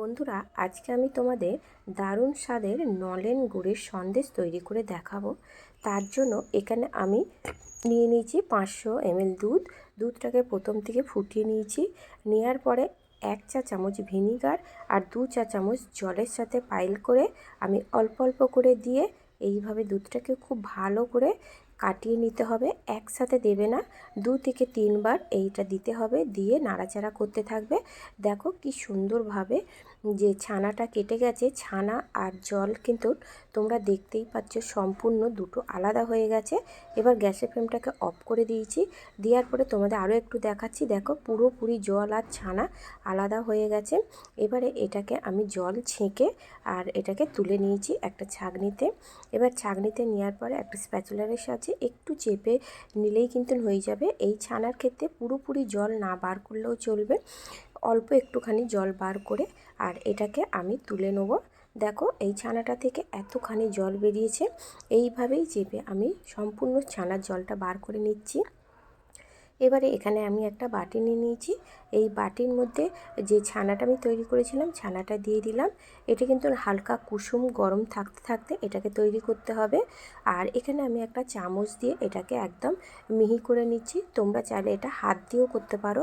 বন্ধুরা, আজকে আমি তোমাদের দারুণ স্বাদের নলেন গুড়ের সন্দেশ তৈরি করে দেখাবো। তার জন্য এখানে আমি নিয়ে নিয়েছি পাঁচশো এমএল দুধ। দুধটাকে প্রথম থেকে ফুটিয়ে নিয়েছি। নেওয়ার পরে এক চা চামচ ভিনিগার আর দু চা চামচ জলের সাথে পাইল করে আমি অল্প অল্প করে দিয়ে এইভাবে দুধটাকে খুব ভালো করে কাটিয়ে নিতে হবে। একসাথে দেবে না, দু থেকে তিনবার এইটা দিতে হবে। দিয়ে নাড়াচাড়া করতে থাকবে। দেখো কি সুন্দরভাবে যে ছানাটা কেটে গেছে, ছানা আর জল কিন্তু তোমরা দেখতেই পাচ্ছ সম্পূর্ণ দুটো আলাদা হয়ে গেছে। এবার গ্যাসের ফ্লেমটাকে অফ করে দিয়েছি। দেওয়ার পরে তোমাদের আরও একটু দেখাচ্ছি। দেখো, পুরোপুরি জল আর ছানা আলাদা হয়ে গেছে। এবারে এটাকে আমি জল ছেঁকে আর এটাকে তুলে নিয়েছি একটা ছাগনিতে। এবার ছাগনিতে নেওয়ার পরে একটা স্প্যাচুলারের সাহায্যে একটু চেপে নিলেই কিন্তু হয়ে যাবে। এই ছানার ক্ষেত্রে পুরোপুরি জল না বার করলেও চলবে। অল্প একটুখানি জল বার করে আর এটাকে আমি তুলে নেব। দেখো, এই ছানাটা থেকে এতখানি জল বেরিয়েছে। এইভাবেই চেপে আমি সম্পূর্ণ ছানার জলটা বার করে নিচ্ছি। এবারে এখানে আমি একটা বাটি নিয়ে নিয়েছি। এই বাটির মধ্যে যে ছানাটা আমি তৈরি করেছিলাম, ছানাটা দিয়ে দিলাম। এটা কিন্তু হালকা কুসুম গরম থাকতে থাকতে এটাকে তৈরি করতে হবে। আর এখানে আমি একটা চামচ দিয়ে এটাকে একদম মিহি করে নিচ্ছি। তোমরা চাইলে এটা হাত দিয়েও করতে পারো।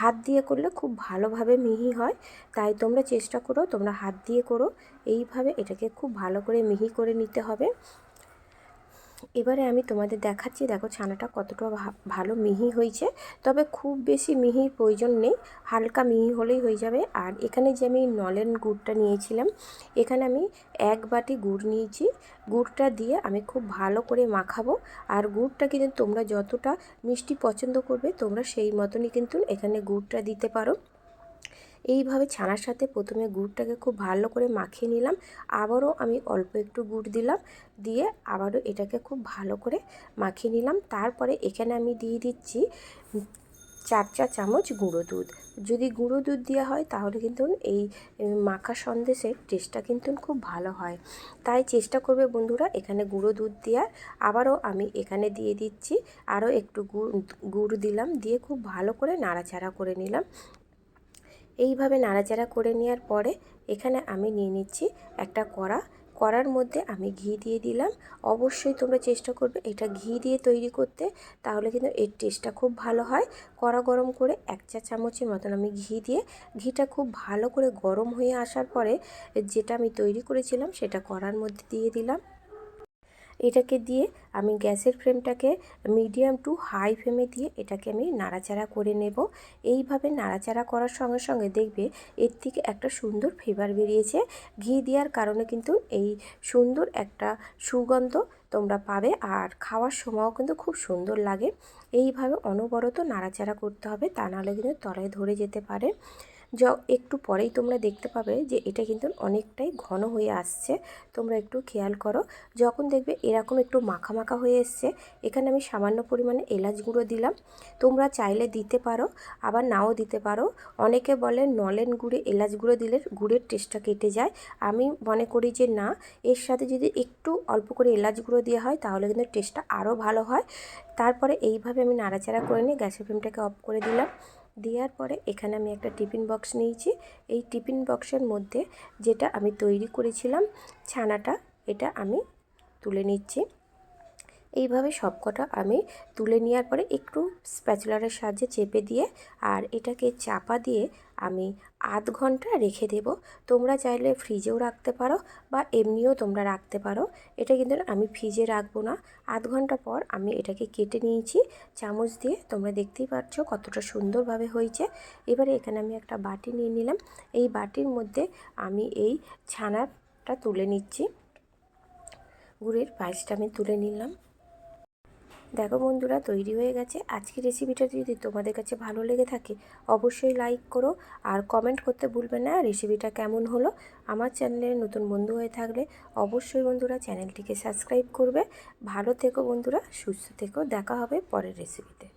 হাত দিয়ে করলে খুব ভালোভাবে মিহি হয়। তাই তোমরা চেষ্টা করো, তোমরা হাত দিয়ে করো। এইভাবে এটাকে খুব ভালো করে মিহি করে নিতে হবে। এবারে আমি তোমাদের দেখাচ্ছি, দেখো ছানাটা কতটা ভালো মিহি হয়েছে। তবে খুব বেশি মিহির প্রয়োজন নেই, হালকা মিহি হলেই হয়ে যাবে। আর এখানে যে আমি নলেন গুড়টা নিয়েছিলাম, এখানে আমি এক বাটি গুড় নিয়েছি। গুড়টা দিয়ে আমি খুব ভালো করে মাখাবো। আর গুড়টা কিন্তু তোমরা যতটা মিষ্টি পছন্দ করবে, তোমরা সেই মতনই কিন্তু এখানে গুড়টা দিতে পারো। এইভাবে ছানার সাথে প্রথমে গুড়টাকে খুব ভালো করে মাখিয়ে নিলাম। আবারও আমি অল্প একটু গুড় দিলাম, দিয়ে আবারও এটাকে খুব ভালো করে মাখিয়ে নিলাম। তারপরে এখানে আমি দিয়ে দিচ্ছি চার চা চামচ গুঁড়ো দুধ। যদি গুঁড়ো দুধ দেওয়া হয়, তাহলে কিন্তু এই মাখা সন্দেশের টেস্টটা কিন্তু খুব ভালো হয়। তাই চেষ্টা করবে বন্ধুরা এখানে গুঁড়ো দুধ দেওয়ার। আবারও আমি এখানে দিয়ে দিচ্ছি, আরও একটু গুড় গুড় দিলাম, দিয়ে খুব ভালো করে নাড়াচাড়া করে নিলাম। এইভাবে নাড়াচাড়া করে নেওয়ার পরে এখানে আমি নিয়ে নিচ্ছি একটা কড়া। কড়ার মধ্যে আমি ঘি দিয়ে দিলাম। অবশ্যই তোমরা চেষ্টা করবে এটা ঘি দিয়ে তৈরি করতে, তাহলে কিন্তু এর টেস্টটা খুব ভালো হয়। কড়া গরম করে এক চা চামচের মতন আমি ঘি দিয়ে, ঘিটা খুব ভালো করে গরম হয়ে আসার পরে যেটা আমি তৈরি করেছিলাম সেটা কড়ার মধ্যে দিয়ে দিলাম। এটাকে দিয়ে আমি গ্যাসের ফ্লেমটাকে মিডিয়াম টু হাই ফ্লেমে দিয়ে এটাকে আমি নাড়াচাড়া করে নেব। এইভাবে নাড়াচাড়া করার সঙ্গে সঙ্গে দেখবে এর থেকে একটা সুন্দর ফ্লেভার বেরিয়েছে। ঘি দেওয়ার কারণে কিন্তু এই সুন্দর একটা সুগন্ধ তোমরা পাবে আর খাওয়ার সময়ও কিন্তু খুব সুন্দর লাগে। এইভাবে অনবরত নাড়াচাড়া করতে হবে তা নাহলে কিন্তু তলায় ধরে যেতে পারে। য একটু পরেই তোমরা দেখতে পাবে যে এটা কিন্তু অনেকটাই ঘন হয়ে আসছে। তোমরা একটু খেয়াল করো, যখন দেখবে এরকম একটু মাখা মাখা হয়ে এসছে, এখানে আমি সামান্য পরিমাণে এলাচ গুঁড়ো দিলাম। তোমরা চাইলে দিতে পারো, আবার নাও দিতে পারো। অনেকে বলে নলেন গুঁড়ে এলাচ গুঁড়ো দিলে গুড়ের টেস্টটা কেটে যায়। আমি মনে করি যে না, এর সাথে যদি একটু অল্প করে এলাচ গুঁড়ো দেওয়া হয়, তাহলে কিন্তু টেস্টটা আরও ভালো হয়। তারপরে এইভাবে আমি নাড়াচাড়া করে নিয়ে গ্যাসের ফ্লেমটাকে অফ করে দিলাম। দেওয়ার পরে এখানে আমি একটা টিফিন বক্স নিয়েছি। এই টিফিন বক্সের মধ্যে যেটা আমি তৈরি করেছিলাম ছানাটা, এটা আমি তুলে নিচ্ছি। এইভাবে সবকটা আমি তুলে নেওয়ার পরে একটু স্প্যাচুলারের সাহায্যে চেপে দিয়ে আর এটাকে চাপা দিয়ে আমি আধ ঘণ্টা রেখে দেব। তোমরা চাইলে ফ্রিজেও রাখতে পারো বা এমনিও তোমরা রাখতে পারো। এটা কিন্তু আমি ফ্রিজে রাখব না। আধ ঘণ্টা পর আমি এটাকে কেটে নিয়েছি। চামচ দিয়ে তোমরা দেখতেই পাচ্ছ কতটা সুন্দরভাবে হয়েছে। এবারে এখানে আমি একটা বাটি নিয়ে নিলাম। এই বাটির মধ্যে আমি এই ছানাটা তুলে নিচ্ছি। গুড়ের পায়েসটা আমি তুলে নিলাম। দেখো বন্ধুরা, তৈরি হয়ে গেছে। আজকের রেসিপিটা যদি তোমাদের কাছে ভালো লেগে থাকে, অবশ্যই লাইক করো। আর কমেন্ট করতে ভুলবে না রেসিপিটা কেমন হলো আমার চ্যানেলে নতুন বন্ধু হয়ে থাকলে অবশ্যই বন্ধুরা চ্যানেলটিকে সাবস্ক্রাইব করবে। ভালো থেকো বন্ধুরা, সুস্থ থেকো। দেখা হবে পরের রেসিপিতে